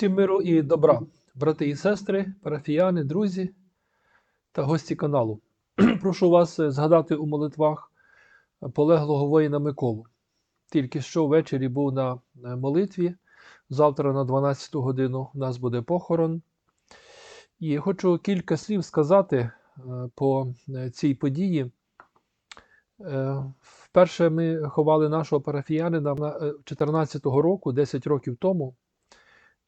Всім миру і добра, брати і сестри, парафіяни, друзі та гості каналу. Прошу вас е, згадати у молитвах полеглого воїна Миколу. Тільки що ввечері був на е, молитві. Завтра на 12 годину у нас буде похорон. І хочу кілька слів сказати е, по цій події. Вперше ми ховали нашого парафіянина на- е, 14-го року, 10 років тому.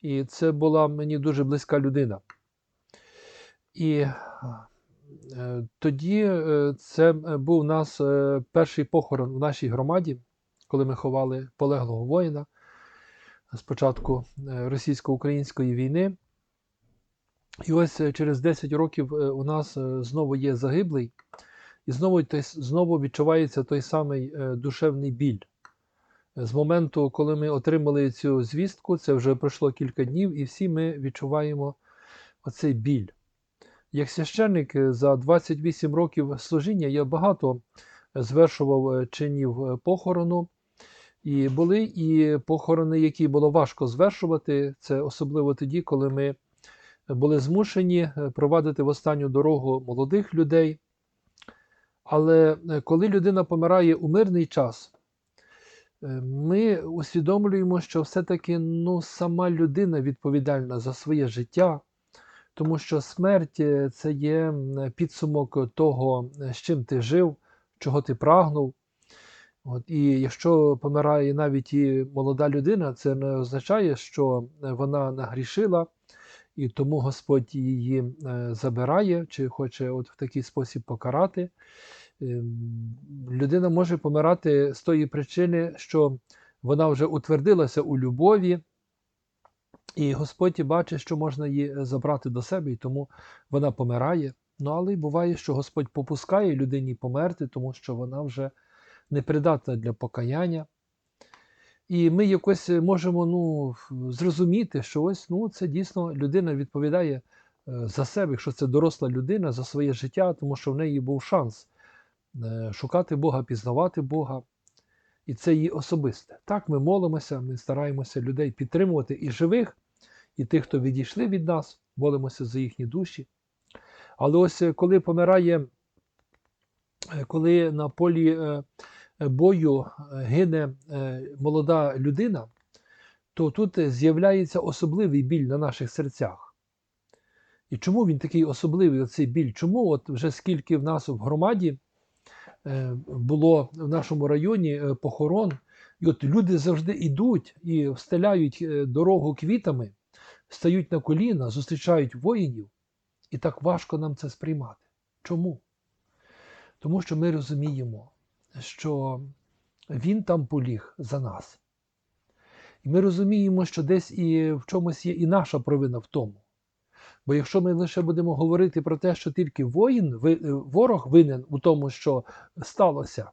І це була мені дуже близька людина. І е, тоді е, це е, був у нас перший похорон в нашій громаді, коли ми ховали полеглого воїна з початку російсько-української війни. І ось через 10 років у нас знову є загиблий, і знову, знову відчувається той самий душевний біль. З моменту, коли ми отримали цю звістку, це вже пройшло кілька днів, і всі ми відчуваємо оцей біль. Як священник е, за 28 років служіння я багато звершував е, чинів е, похорону. І були і похорони, які було важко звершувати. Це особливо тоді, коли ми були змушені е, провадити в останню дорогу молодих людей. Але е, коли людина помирає у мирний час, Е, ми усвідомлюємо, що все-таки ну, сама людина відповідальна за своє життя, тому що смерть е, це є підсумок того, е, з чим ти жив, чого ти прагнув. От, і якщо помирає навіть і молода людина, це не означає, що е, вона нагрішила, і тому Господь її е, забирає, чи хоче от в такий спосіб покарати. Ем, людина може помирати з тої причини, що вона вже утвердилася у любові, і Господь бачить, що можна її забрати до себе, і тому вона помирає. Ну, але й буває, що Господь попускає людині померти, тому що вона вже непридатна для покаяння. І ми якось можемо ну, зрозуміти, що ось ну, це дійсно людина відповідає е, за себе, якщо це доросла людина, за своє життя, тому що в неї був шанс е, шукати Бога, пізнавати Бога. І це її особисте. Так, ми молимося, ми стараємося людей підтримувати і живих, і тих, хто відійшли від нас, молимося за їхні душі. Але ось е, коли помирає, е, коли на полі е, е, бою е, гине е, молода людина, то тут е, з'являється особливий біль на наших серцях. І чому він такий особливий, оцей біль? Чому от вже скільки в нас в громаді е, було в нашому районі е, похорон, і от люди завжди йдуть і встеляють е, дорогу квітами, стають на коліна, зустрічають воїнів, і так важко нам це сприймати. Чому? Тому що ми розуміємо, що він там поліг за нас. І ми розуміємо, що десь і в чомусь є і наша провина в тому. Бо якщо ми лише будемо говорити про те, що тільки воїн, е, ворог винен у тому, що сталося,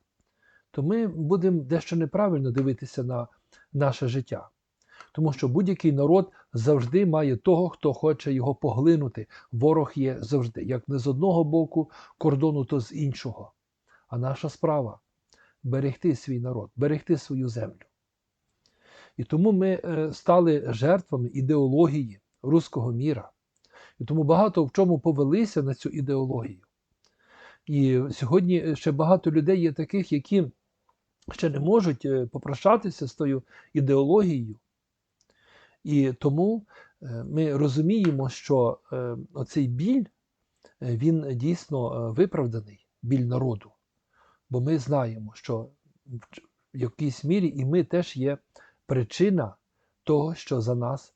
то ми будемо дещо неправильно дивитися на наше життя. Тому що будь-який народ завжди має того, хто хоче його поглинути. Ворог є завжди, як не з одного боку кордону, то з іншого. А наша справа берегти свій народ, берегти свою землю. І тому ми е, стали жертвами ідеології руського міра. І тому багато в чому повелися на цю ідеологію. І сьогодні ще багато людей є таких, які ще не можуть е, попрощатися з тою ідеологією. І тому е, ми розуміємо, що е, оцей біль, він дійсно виправданий, біль народу. Бо ми знаємо, що в якійсь мірі і ми теж є причина того, що за нас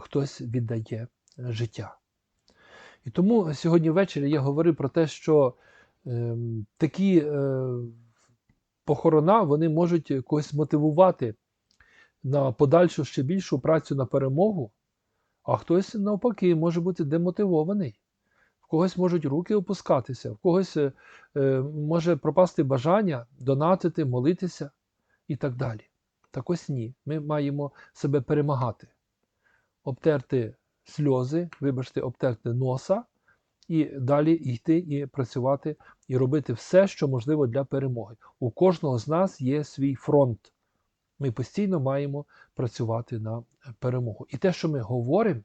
хтось віддає життя. І тому сьогодні ввечері я говорив про те, що ем, такі е, похорона вони можуть когось мотивувати на подальшу ще більшу працю на перемогу, а хтось навпаки може бути демотивований. В когось можуть руки опускатися, в когось е, е, може пропасти бажання донатити, молитися і так далі. Так ось ні. Ми маємо себе перемагати, обтерти сльози, вибачте, обтерти носа і далі йти і працювати, і робити все, що можливо для перемоги. У кожного з нас є свій фронт. Ми постійно маємо працювати на перемогу. І те, що ми говоримо,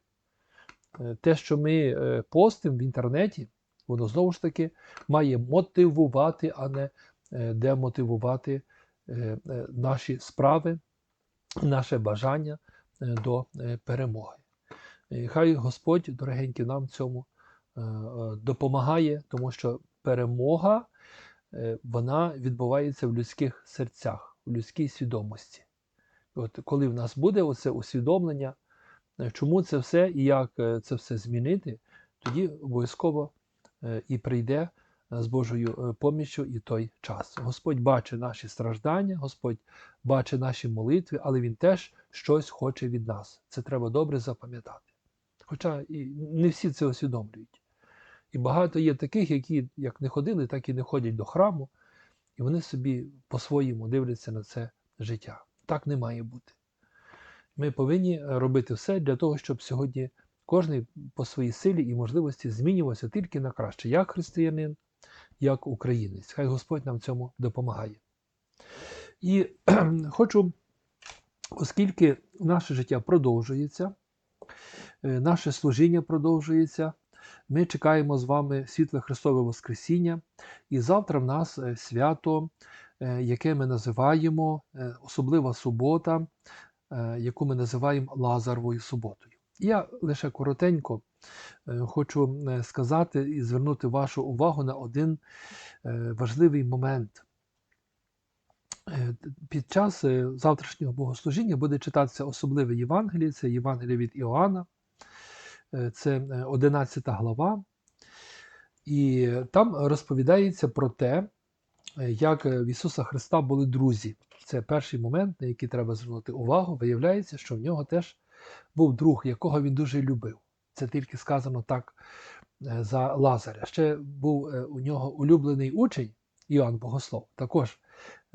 е, те, що ми е, постимо в інтернеті, воно знову ж таки має мотивувати, а не е, демотивувати наші справи, наше бажання до перемоги. І хай Господь, дорогенькі, нам цьому е, е, допомагає, тому що перемога е, вона відбувається в людських серцях, в людській свідомості. От коли в нас буде оце усвідомлення, чому це все і як це все змінити, тоді обов'язково і прийде з Божою поміччю і той час. Господь бачить наші страждання, Господь бачить наші молитви, але Він теж щось хоче від нас. Це треба добре запам'ятати. Хоча і не всі це усвідомлюють. І багато є таких, які як не ходили, так і не ходять до храму, і вони собі по-своєму дивляться на це життя. Так не має бути. Ми повинні робити все для того, щоб сьогодні кожен по своїй силі і можливості змінювався тільки на краще, як християнин, як українець. Хай Господь нам в цьому допомагає. І хочу, оскільки наше життя продовжується, наше служіння продовжується, ми чекаємо з вами світле Христове Воскресіння, і завтра в нас е, свято, е, яке ми називаємо е, особлива субота, е, яку ми називаємо Лазаровою суботою. Я лише коротенько е, хочу е, сказати і звернути вашу увагу на один е, важливий момент. Е, Під час е, завтрашнього богослужіння буде читатися особливе Євангеліє, це Євангеліє від Іоанна, Е, це е, 11 глава. І там розповідається про те, е, як в Ісуса Христа були друзі. Це перший момент, на який треба звернути увагу. Виявляється, що в нього теж був друг, якого він дуже любив. Це тільки сказано так е, за Лазаря. Ще був е, у нього улюблений учень Іоанн Богослов. Також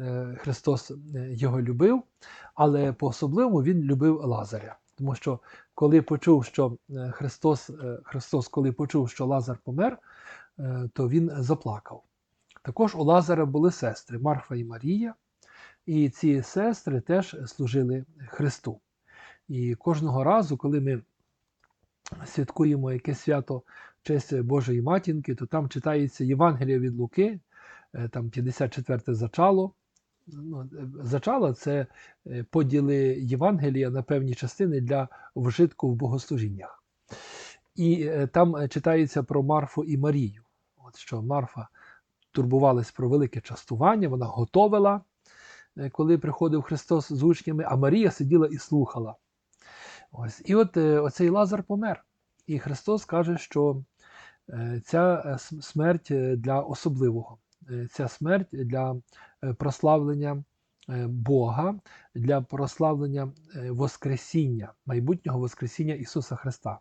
е, Христос е, його любив, але по-особливому він любив Лазаря. Тому що коли почув, що е, Христос, е, Христос, коли почув, що Лазар помер, е, то він заплакав. Також у Лазара були сестри Марфа і Марія, і ці сестри теж служили Христу. І кожного разу, коли ми святкуємо якесь свято честь Божої матінки, то там читається Євангелія від Луки, там 54 зачало. Ну, Зачало це е, поділи Євангелія на певні частини для вжитку в богослужіннях. І е, там е, читається про Марфу і Марію. От що Марфа турбувалась про велике частування, вона готовила, коли приходив Христос з учнями, а Марія сиділа і слухала. Ось. І от оцей Лазар помер. І Христос каже, що ця смерть для особливого, ця смерть для е, прославлення е, Бога, для прославлення е, Воскресіння, майбутнього Воскресіння Ісуса Христа.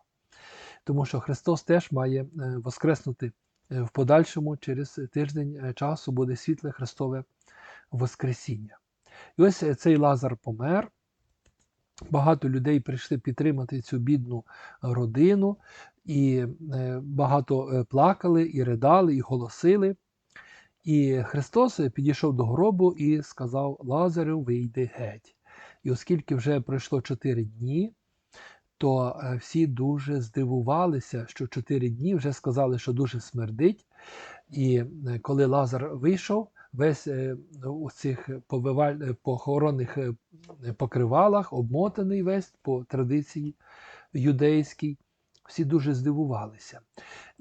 Тому що Христос теж має е, воскреснути е, в подальшому, через тиждень е, часу буде світле Христове Воскресіння. І ось е, цей Лазар помер. Багато людей прийшли підтримати цю бідну родину, і е, багато е, плакали, і ридали, і голосили. І Христос підійшов до гробу і сказав: Лазарю, вийди геть. І оскільки вже пройшло чотири дні, то е, всі дуже здивувалися, що чотири дні вже сказали, що дуже смердить. І е, коли Лазар вийшов, весь е, у цих е, похоронних е, покривалах, обмотаний весь по традиції юдейській, всі дуже здивувалися.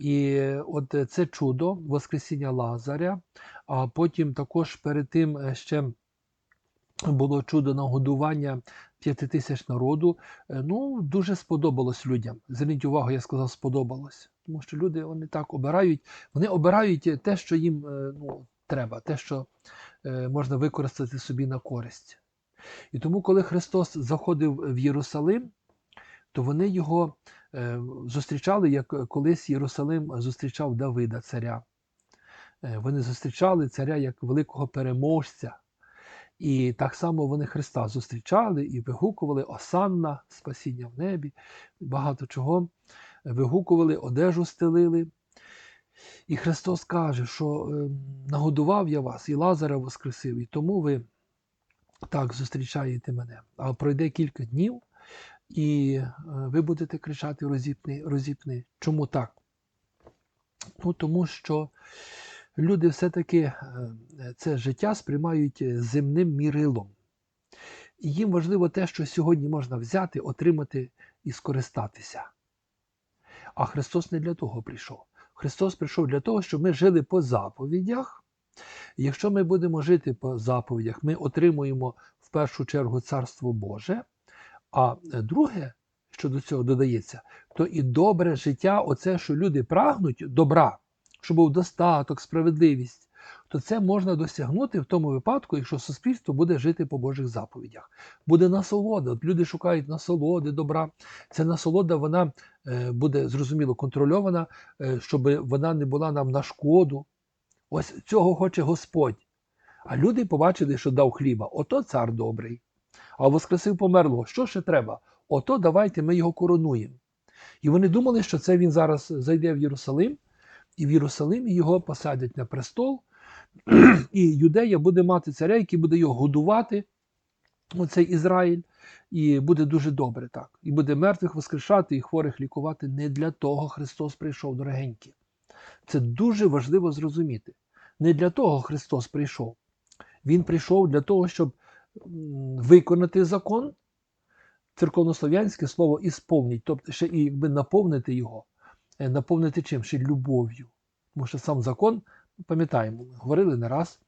І от е, це чудо Воскресіння Лазаря, а потім також перед тим е, ще було чудо нагодування п'яти тисяч народу. Е, Ну, дуже сподобалось людям. Зверніть увагу, я сказав, сподобалось. Тому що люди вони так обирають, вони обирають те, що їм ну, треба, те, що можна використати собі на користь. І тому, коли Христос заходив в Єрусалим, то вони його е, зустрічали, як колись Єрусалим зустрічав Давида, царя. Е, Вони зустрічали царя як великого переможця. І так само вони Христа зустрічали і вигукували Осанна, спасіння в небі, багато чого вигукували, одежу стелили. І Христос каже, що е, нагодував я вас, і Лазара воскресив, і тому ви так зустрічаєте мене. А пройде кілька днів, і е, ви будете кричати розіпни, розіпни. Чому так? Ну, Тому що люди все-таки е, це життя сприймають земним мірилом. І їм важливо те, що сьогодні можна взяти, отримати і скористатися. А Христос не для того прийшов. Христос прийшов для того, щоб ми жили по заповідях. Якщо ми будемо жити по заповідях, ми отримуємо в першу чергу Царство Боже. А друге, що до цього додається, то і добре життя, оце, що люди прагнуть добра, щоб був достаток, справедливість, то це можна досягнути в тому випадку, якщо суспільство буде жити по Божих заповідях. Буде насолода. От люди шукають насолоди, добра. Ця насолода вона е, буде зрозуміло контрольована, е, щоб вона не була нам на шкоду. Ось цього хоче Господь. А люди побачили, що дав хліба. Ото цар добрий. А воскресив померлого. Що ще треба? Ото давайте ми його коронуємо. І вони думали, що це він зараз зайде в Єрусалим, і в Єрусалимі його посадять на престол, і Юдея буде мати царя, який буде його годувати, оцей Ізраїль, і буде дуже добре так. І буде мертвих воскрешати і хворих лікувати. Не для того Христос прийшов, дорогенькі. Це дуже важливо зрозуміти. Не для того Христос прийшов. Він прийшов для того, щоб виконати закон, церковнослов'янське слово ісповніть, тобто ще і якби наповнити його, е, наповнити чим? Ще любов'ю. Тому що сам закон, пам'ятаємо, говорили не раз,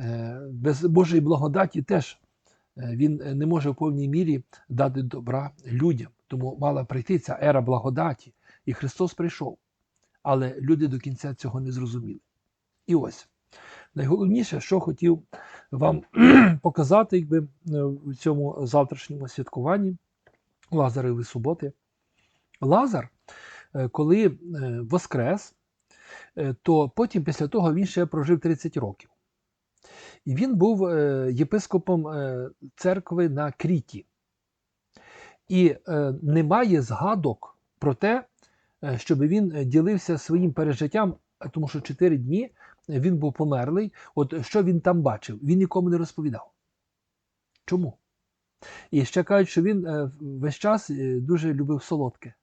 е, без Божої благодаті теж е, він не може в повній мірі дати добра людям. Тому мала прийти ця ера благодаті, і Христос прийшов. Але люди до кінця цього не зрозуміли. І ось найголовніше, що хотів вам показати якби, в цьому завтрашньому святкуванні Лазаревої суботи. Лазар, коли воскрес, то потім після того він ще прожив 30 років. І він був єпископом церкви на Кріті. І немає згадок про те, щоб він ділився своїм пережиттям, тому що 4 дні він був померлий. От що він там бачив? Він нікому не розповідав. Чому? І ще кажуть, що він весь час дуже любив солодке.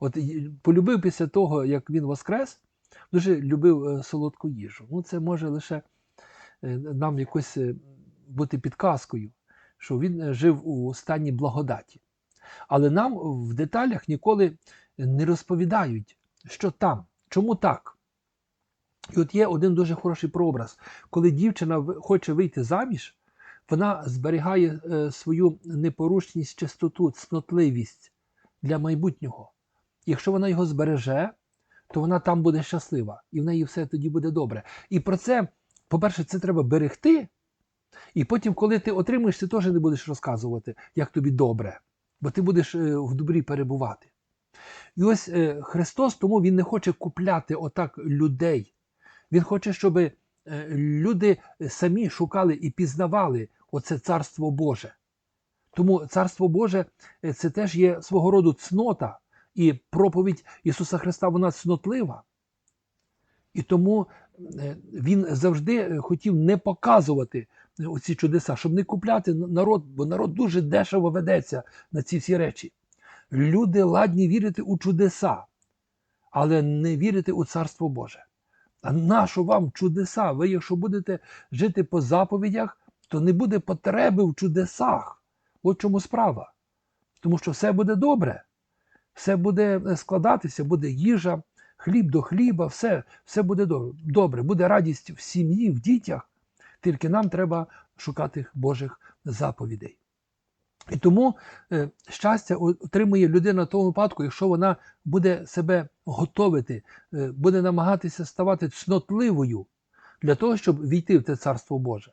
От полюбив після того, як він воскрес, дуже любив солодку їжу. Ну, це може лише нам якось бути підказкою, що він жив у стані благодаті. Але нам в деталях ніколи не розповідають, що там, чому так. І от є один дуже хороший прообраз. Коли дівчина хоче вийти заміж, вона зберігає свою непорушність, чистоту, цнотливість для майбутнього. Якщо вона його збереже, то вона там буде щаслива, і в неї все тоді буде добре. І про це, по-перше, це треба берегти. І потім, коли ти отримуєш, ти теж не будеш розказувати, як тобі добре, бо ти будеш в добрі перебувати. І ось Христос, тому Він не хоче купляти отак людей. Він хоче, щоб люди самі шукали і пізнавали оце Царство Боже. Тому Царство Боже це теж є свого роду цнота, і проповідь Ісуса Христа вона цнотлива. І тому Він завжди хотів не показувати оці чудеса, щоб не купляти народ, бо народ дуже дешево ведеться на ці всі речі. Люди ладні вірити у чудеса, але не вірити у Царство Боже. А нащо вам чудеса? Ви, якщо будете жити по заповідях, то не буде потреби в чудесах. От чому справа. Тому що все буде добре, все буде складатися, буде їжа, хліб до хліба, все все буде добре. Буде радість в сім'ї, в дітях. Тільки нам треба шукати Божих заповідей. І тому е, щастя отримує людина в тому випадку, якщо вона буде себе готовити, е, буде намагатися ставати цнотливою для того, щоб війти в те Царство Боже.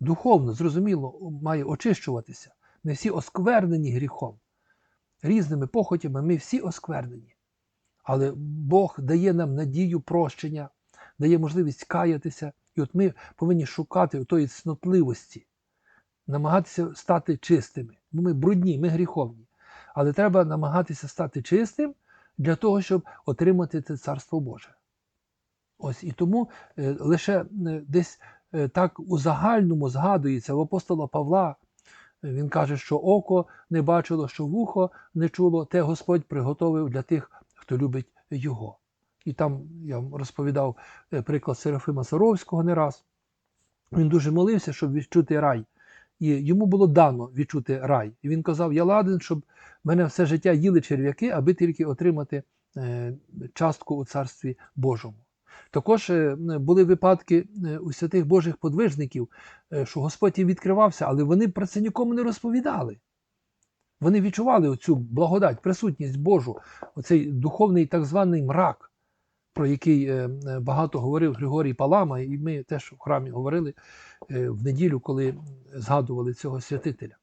Духовно, зрозуміло, має очищуватися. Ми всі осквернені гріхом, різними похотями, ми всі осквернені. Але Бог дає нам надію прощення, дає можливість каятися, і от ми повинні шукати тої цнотливості намагатися стати чистими. Ми брудні, ми гріховні. Але треба намагатися стати чистим для того, щоб отримати це Царство Боже. Ось і тому е, лише е, десь е, так у загальному згадується в апостола Павла. Він каже, що око не бачило, що вухо не чуло, те Господь приготовив для тих, хто любить його. І там я вам розповідав приклад Серафима Саровського не раз. Він дуже молився, щоб відчути рай. І йому було дано відчути рай. І він казав: Я ладен, щоб мене все життя їли черв'яки, аби тільки отримати е, частку у царстві Божому. Також е, були випадки е, у святих Божих подвижників, що Господь їм відкривався, але вони про це нікому не розповідали. Вони відчували оцю благодать, присутність Божу, оцей духовний так званий мрак, про який е, багато говорив Григорій Палама, і ми теж в храмі говорили е, в неділю, коли згадували цього святителя.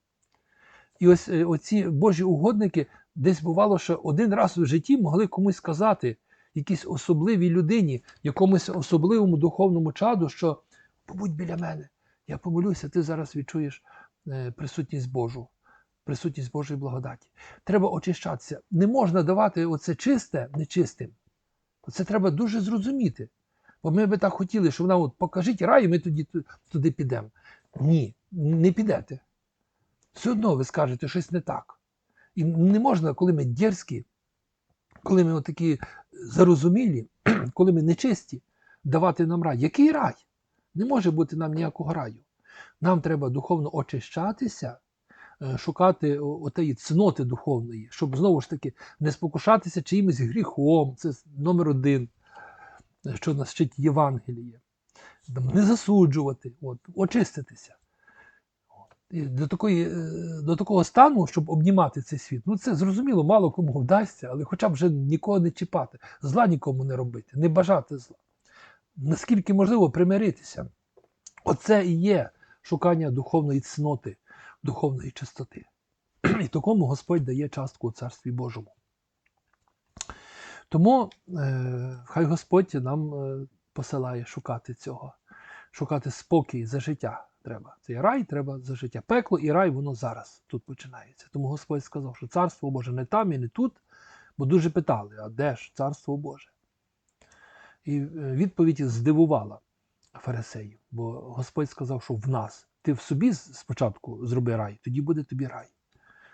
І ось е, оці Божі угодники десь бувало, що один раз у житті могли комусь сказати, якійсь особливій людині, якомусь особливому духовному чаду, що побудь біля мене, я помолюся, ти зараз відчуєш присутність Божу, присутність Божої благодаті. Треба очищатися. Не можна давати оце чисте нечистим. Це треба дуже зрозуміти. Бо ми би так хотіли, що вона от покажіть рай, і ми тоді туди підемо. Ні, не підете. Все одно ви скажете щось не так. І не можна, коли ми дерзкі, коли ми такі зарозумілі, коли ми нечисті, давати нам рай. Який рай? Не може бути нам ніякого раю. Нам треба духовно очищатися, шукати о- отеї цноти духовної, щоб знову ж таки не спокушатися чиїмось гріхом. Це номер один, е, що нас вчить Євангеліє. Не засуджувати, от, очиститися. І до, такої, е, до такого стану, щоб обнімати цей світ. Ну це зрозуміло, мало кому вдасться, але хоча б вже нікого не чіпати, зла нікому не робити, не бажати зла. Наскільки можливо примиритися. Оце і є шукання духовної цноти, духовної чистоти. І такому Господь дає частку у Царстві Божому. Тому е, хай Господь нам е, посилає шукати цього, шукати спокій за життя треба. Цей рай треба за життя. Пекло і рай, воно зараз тут починається. Тому Господь сказав, що царство Боже не там і не тут, бо дуже питали, а де ж царство Боже? І е, відповідь здивувала фарисеїв, бо Господь сказав, що в нас. Ти в собі спочатку зроби рай, тоді буде тобі рай.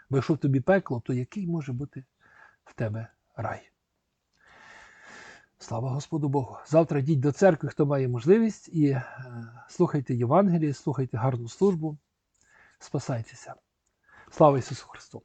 Бо якщо в тобі пекло, то який може бути в тебе рай? Слава Господу Богу! Завтра йдіть до церкви, хто має можливість, і е, слухайте Євангеліє, слухайте гарну службу, спасайтеся. Слава Ісусу Христу!